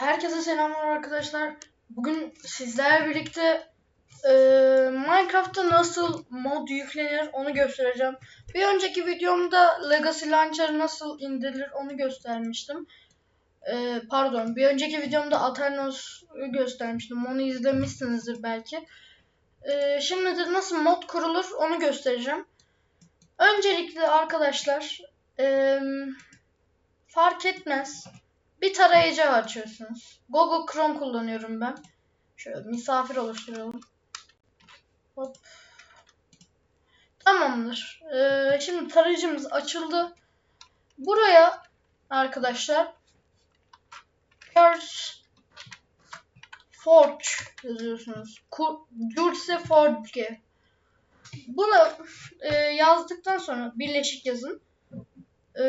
Herkese selamlar arkadaşlar. Bugün sizlerle birlikte e, Minecraft'ta nasıl mod yüklenir onu göstereceğim. Bir önceki videomda Legacy Launcher nasıl indirilir onu göstermiştim. E, pardon, bir önceki videomda Aternos'u göstermiştim. Onu izlemişsinizdir belki. E, şimdi de nasıl mod kurulur onu göstereceğim. Öncelikle arkadaşlar e, fark etmez. Bir tarayıcı açıyorsunuz. Google Chrome kullanıyorum ben. Şöyle misafir oluşturalım. Hop. Tamamdır. Ee, şimdi tarayıcımız açıldı. Buraya arkadaşlar Curse Forge yazıyorsunuz. Curse Forge. Bunu e, yazdıktan sonra birleşik yazın. E,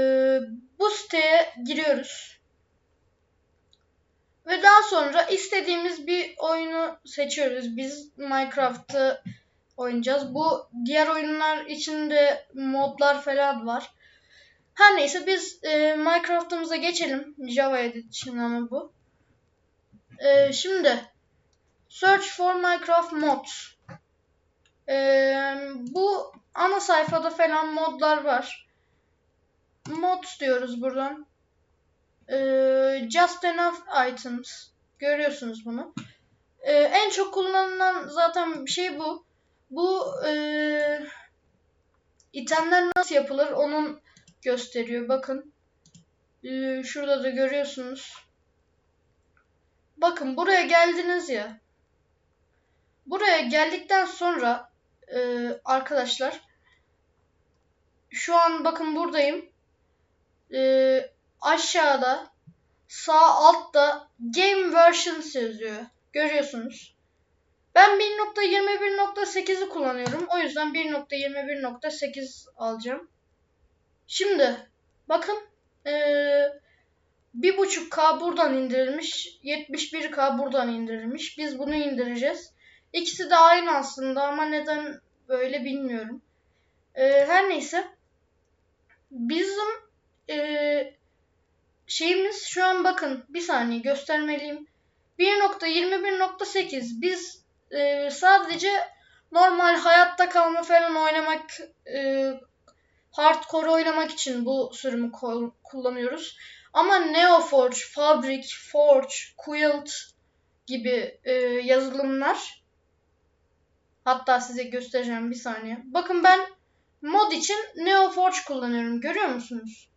bu siteye giriyoruz. Ve daha sonra istediğimiz bir oyunu seçiyoruz. Biz Minecraft'ı oynayacağız. Bu diğer oyunlar içinde modlar falan var. Her neyse biz e, Minecraft'ımıza geçelim. Java Edition ama bu. E, şimdi Search for Minecraft Mods. E, bu ana sayfada falan modlar var. Mods diyoruz buradan. Ee, just enough items. Görüyorsunuz bunu. Ee, en çok kullanılan zaten şey bu. Bu e, itemler nasıl yapılır onun gösteriyor. Bakın. Ee, şurada da görüyorsunuz. Bakın buraya geldiniz ya. Buraya geldikten sonra e, arkadaşlar şu an bakın buradayım. E, aşağıda sağ altta Game Versions yazıyor. Görüyorsunuz. Ben 1.21.8'i kullanıyorum. O yüzden 1.21.8 alacağım. Şimdi bakın ee, 1.5K buradan indirilmiş. 71K buradan indirilmiş. Biz bunu indireceğiz. İkisi de aynı aslında ama neden böyle bilmiyorum. E, her neyse. Bizim e, şeyimiz şu an bakın bir saniye göstermeliyim. 1.21.8 biz e, sadece normal hayatta kalma falan oynamak e, hardcore oynamak için bu sürümü kullanıyoruz. Ama Neoforge, Fabric, Forge, Quilt gibi e, yazılımlar hatta size göstereceğim bir saniye. Bakın ben mod için Neoforge kullanıyorum. Görüyor musunuz?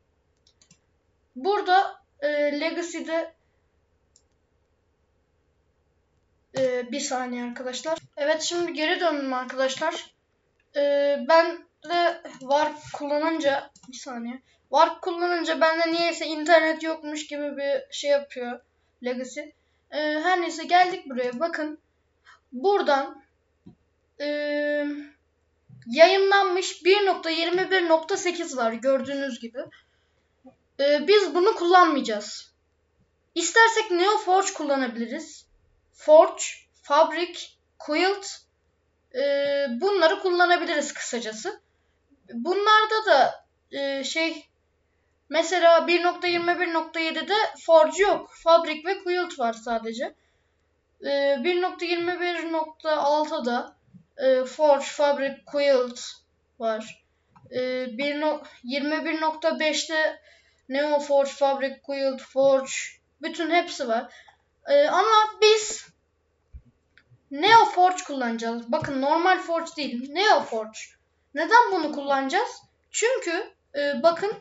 Burada e, Legacy'de e, bir saniye arkadaşlar. Evet şimdi geri döndüm arkadaşlar. E, ben de Warp kullanınca bir saniye. Warp kullanınca bende niyeyse internet yokmuş gibi bir şey yapıyor Legacy. E, her neyse geldik buraya. Bakın buradan e, yayınlanmış 1.21.8 var gördüğünüz gibi. Ee, biz bunu kullanmayacağız. İstersek Neo Forge kullanabiliriz. Forge, Fabric, Quilt e, bunları kullanabiliriz kısacası. Bunlarda da e, şey mesela 1.21.7'de Forge yok. Fabric ve Quilt var sadece. E, 1.21.6'da e, Forge, Fabric, Quilt var. E, 21.5'te Neo Forge, Fabric, Quilt, Forge bütün hepsi var. Ee, ama biz Neo Forge kullanacağız. Bakın normal Forge değil. Neo Forge. Neden bunu kullanacağız? Çünkü e, bakın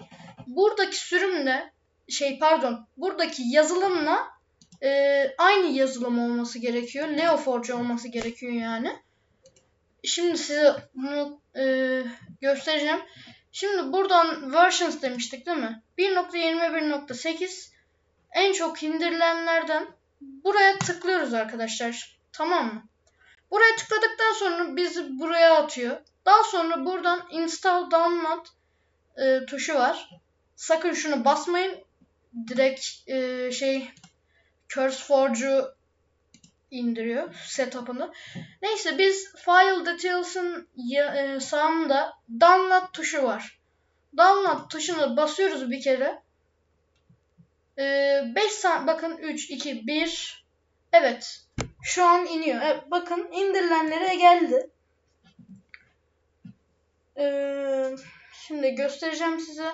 buradaki sürümle şey pardon buradaki yazılımla e, aynı yazılım olması gerekiyor. Neo Forge olması gerekiyor yani. Şimdi size bunu e, göstereceğim. Şimdi buradan versions demiştik değil mi? 1.21.8 en çok indirilenlerden buraya tıklıyoruz arkadaşlar. Tamam mı? Buraya tıkladıktan sonra bizi buraya atıyor. Daha sonra buradan install download e, tuşu var. Sakın şunu basmayın. Direkt e, şey CurseForge'u indiriyor setup'ını. Neyse biz file details'ın e, sağında download tuşu var. Download tuşuna basıyoruz bir kere. 5 saniye bakın 3 2 1 Evet. Şu an iniyor. Evet, bakın indirilenlere geldi. Ee, şimdi göstereceğim size.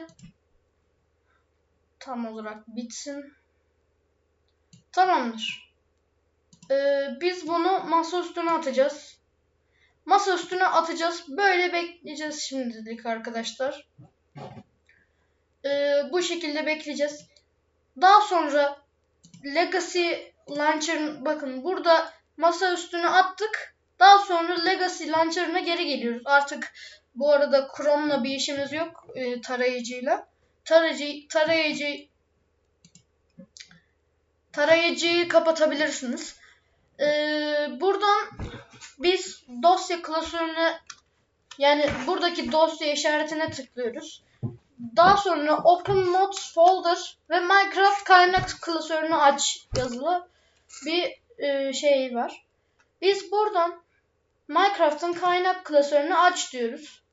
Tam olarak bitsin. Tamamdır. Ee, biz bunu masa üstüne atacağız. Masa üstüne atacağız. Böyle bekleyeceğiz şimdilik arkadaşlar. Ee, bu şekilde bekleyeceğiz. Daha sonra Legacy Launcher bakın burada masa üstüne attık. Daha sonra Legacy Launcher'ına geri geliyoruz. Artık bu arada Chrome'la bir işimiz yok e, tarayıcıyla. Tarayıcı tarayıcı tarayıcıyı kapatabilirsiniz. Ee, buradan biz dosya klasörüne yani buradaki dosya işaretine tıklıyoruz. Daha sonra Open Mods Folder ve Minecraft kaynak klasörünü aç yazılı bir e, şey var. Biz buradan Minecraft'ın kaynak klasörünü aç diyoruz.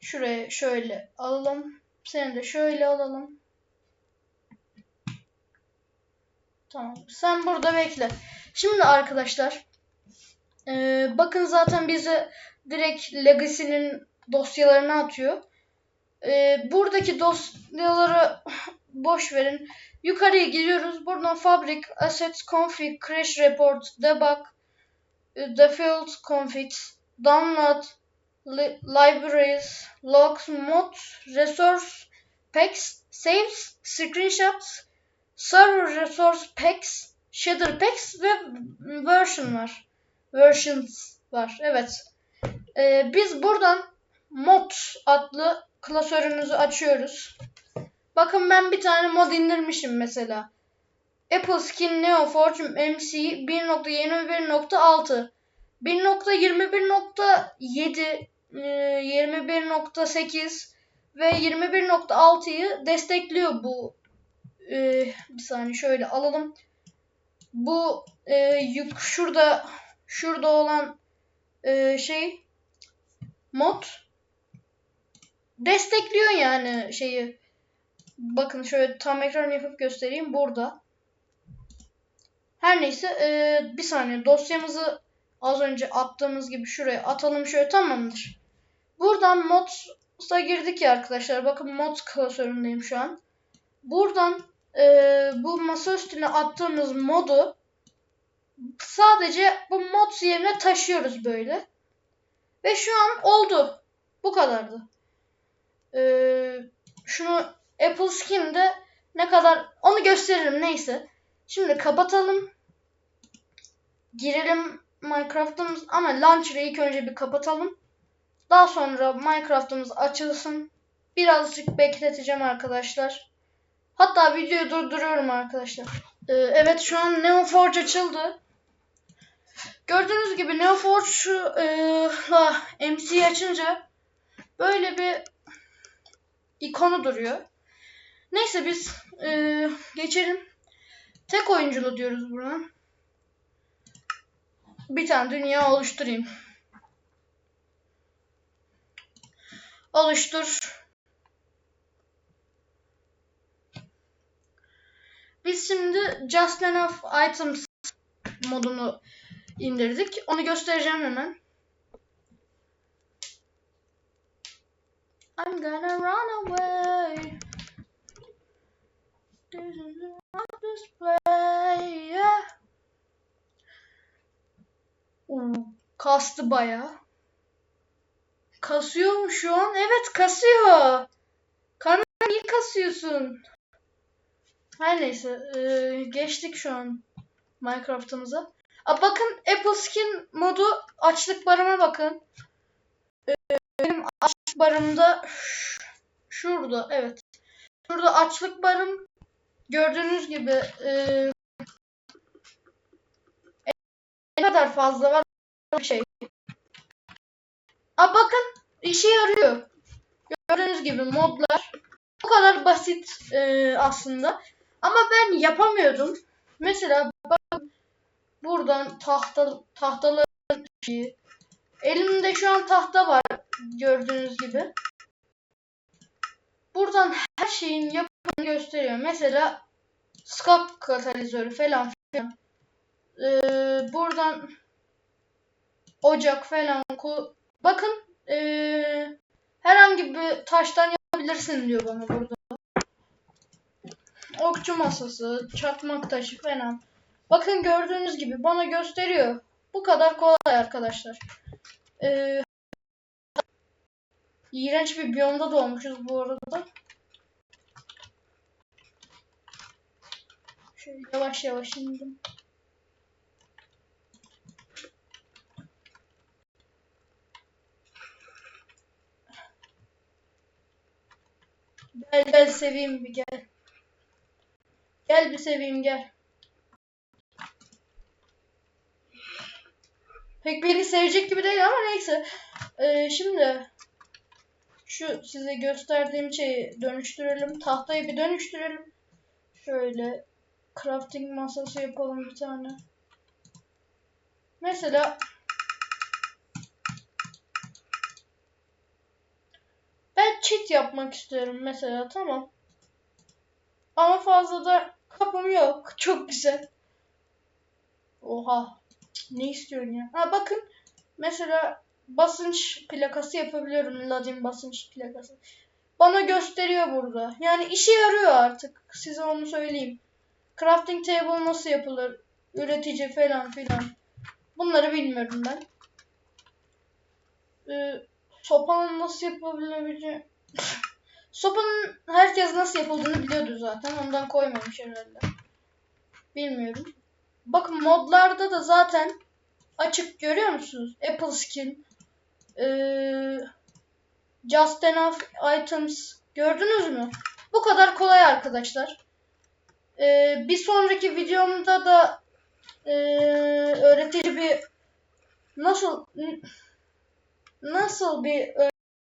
Şuraya şöyle alalım. Seni de şöyle alalım. Tamam. Sen burada bekle. Şimdi arkadaşlar e, bakın zaten bize direkt Legacy'nin dosyalarını atıyor. E, buradaki dosyaları boş verin. Yukarıya gidiyoruz. Buradan Fabric, Assets, Config, Crash Report, Debug, e, Default Configs, Download, li Libraries, Logs, Mods, Resource Packs, Saves, Screenshots, Server Resource Packs, Shader Packs ve Version var. Versions var. Evet. Ee, biz buradan Mod adlı klasörümüzü açıyoruz. Bakın ben bir tane mod indirmişim mesela. Apple Skin Neoforge MC 1.21.6 1.21.7 21.8 ve 21.6'yı destekliyor bu e, bir saniye şöyle alalım. Bu e, yük şurada şurada olan e, şey mod destekliyor yani şeyi. Bakın şöyle tam ekran yapıp göstereyim burada. Her neyse e, bir saniye dosyamızı az önce attığımız gibi şuraya atalım şöyle tamamdır. Buradan mods'a girdik ya arkadaşlar. Bakın mods klasöründeyim şu an. Buradan e, bu masa üstüne attığımız modu sadece bu mod yerine taşıyoruz böyle. Ve şu an oldu. Bu kadardı. Ee, şunu Apple Skin'de ne kadar onu gösteririm neyse. Şimdi kapatalım. Girelim Minecraft'ımız ama Launcher'ı ilk önce bir kapatalım. Daha sonra Minecraft'ımız açılsın. Birazcık bekleteceğim arkadaşlar. Hatta videoyu durduruyorum arkadaşlar. Ee, evet şu an Neoforge açıldı. Gördüğünüz gibi Neoforge'la e, MC açınca böyle bir ikonu duruyor. Neyse biz e, geçelim. Tek oyunculu diyoruz buna. Bir tane dünya oluşturayım. Oluştur. Biz şimdi Just Enough Items modunu indirdik. Onu göstereceğim hemen. I'm gonna run away. This is not. Yeah. Oo, kastı baya. Kasıyor mu şu an? Evet kasıyor. Kanal niye kasıyorsun? Her neyse e, geçtik şu an Minecraft'ımıza. Aa, bakın Apple Skin modu açlık barıma bakın. E, benim açlık barımda şurada evet. Şurada açlık barım gördüğünüz gibi e, ne kadar fazla var bir şey. Aa, bakın işe yarıyor. Gördüğünüz gibi modlar bu kadar basit e, aslında. Ama ben yapamıyordum. Mesela bak buradan tahta tahtalı şeyi. Elimde şu an tahta var gördüğünüz gibi. Buradan her şeyin yap bunu gösteriyor. Mesela skak katalizörü falan filan. Ee, buradan ocak falan bakın ee, herhangi bir taştan yapabilirsin diyor bana burada. Okçu masası, çakmak taşı falan. Bakın gördüğünüz gibi bana gösteriyor. Bu kadar kolay arkadaşlar. Ee, iğrenç bir biyomda doğmuşuz bu arada. Şöyle yavaş yavaş indim. Gel gel seveyim bir gel. Gel bir seveyim gel. Pek beni sevecek gibi değil ama neyse. Ee, şimdi şu size gösterdiğim şeyi dönüştürelim. Tahtayı bir dönüştürelim. Şöyle crafting masası yapalım bir tane. Mesela ben cheat yapmak istiyorum mesela tamam. Ama fazla da kapım yok. Çok güzel. Oha. Ne istiyorsun ya? Ha bakın. Mesela basınç plakası yapabiliyorum. Ladin basınç plakası. Bana gösteriyor burada. Yani işe yarıyor artık. Size onu söyleyeyim. Crafting table nasıl yapılır? Üretici falan filan. Bunları bilmiyorum ben. Ee, sopanın nasıl yapılabileceği... Sopanın herkes nasıl yapıldığını biliyordu zaten. Ondan koymamış herhalde. Bilmiyorum. Bakın modlarda da zaten açık görüyor musunuz? Apple skin. Ee, just enough items. Gördünüz mü? Bu kadar kolay arkadaşlar. Ee, bir sonraki videomda da ee, öğretici bir nasıl nasıl bir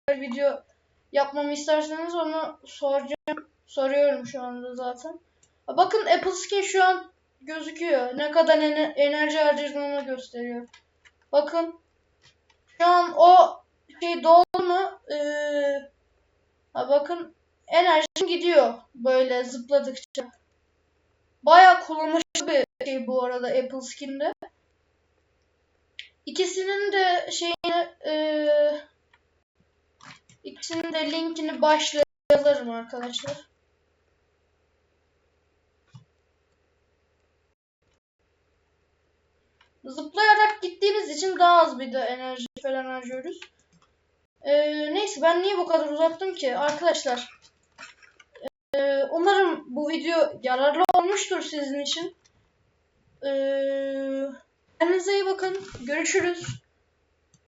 video yapmamı isterseniz onu soracağım. Soruyorum şu anda zaten. Bakın Apple Skin şu an gözüküyor. Ne kadar ener- enerji harcadığını gösteriyor. Bakın. Şu an o şey doldu mu? Ee, bakın enerjim gidiyor böyle zıpladıkça. Bayağı kullanışlı bir şey bu arada Apple Skin'de. İkisinin de şeyini ee, ikisinin de linkini başlığa arkadaşlar. Zıplayarak gittiğimiz için daha az bir de enerji falan harcıyoruz. Ee, neyse ben niye bu kadar uzattım ki? Arkadaşlar ee, umarım bu video yararlı olmuştur sizin için. Ee, kendinize iyi bakın. Görüşürüz.